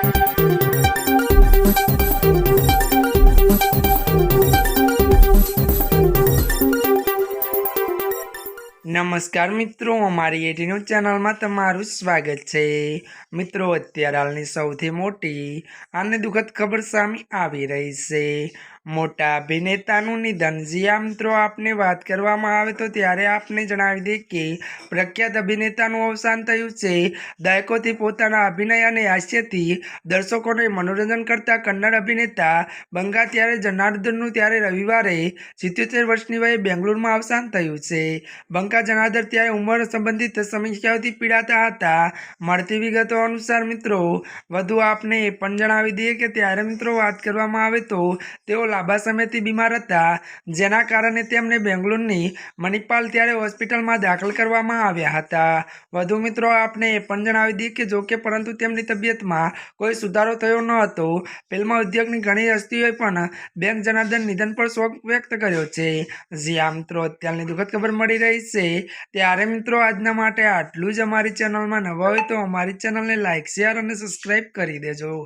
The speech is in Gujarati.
નમસ્કાર મિત્રો, અમારી એટીનું ચેનલમાં તમારું સ્વાગત છે. મિત્રો, અત્યારે હાલની સૌથી મોટી અને દુઃખદ ખબર સામે આવી રહી છે. મોટા અભિનેતાનું નિધન. જ્યાં મિત્રો, આપને વાત કરવામાં આવે તો ત્યારે આપને જણાવી દઈએ કે પ્રખ્યાત અભિનેતાનું અવસાન થયું છે દાયકોથી પોતાના અભિનય અને હાસ્યથી. દર્શકોને મનોરંજન કરતા કન્નડ અભિનેતા બંગા ત્યારે જનાર્દનનું ત્યારે રવિવારે સિત્યોતેર વર્ષની વયે બેંગ્લોરમાં અવસાન થયું છે. બંકા જનાર્દન ત્યારે ઉંમર સંબંધિત સમસ્યાઓથી પીડાતા હતા. મળતી વિગતો અનુસાર મિત્રો, વધુ આપને એ પણ જણાવી દઈએ કે ત્યારે મિત્રો વાત કરવામાં આવે તો તેઓ લાંબા સમયથી બીમાર હતા, જેના કારણે તેમને બેંગ્લોરની મણિપાલ ત્યારે હોસ્પિટલમાં દાખલ કરવામાં આવ્યા હતા. વધુ મિત્રો, આપને એ પણ જણાવી દઈએ કે જોકે પરંતુ તેમની તબિયતમાં કોઈ સુધારો થયો ન હતો. ફિલ્મ ઉદ્યોગની ઘણી હસ્તીઓએ પણ બેંક જનાર્દન નિધન પર શોક વ્યક્ત કર્યો છે. જ્યાં મિત્રો, અત્યારની દુઃખદ ખબર મળી રહી છે. ત્યારે મિત્રો, આજના માટે આટલું જ અમારી ચેનલમાં નવા હોય તો અમારી ચેનલને લાઇક શેર અને સબસ્ક્રાઈબ કરી દેજો.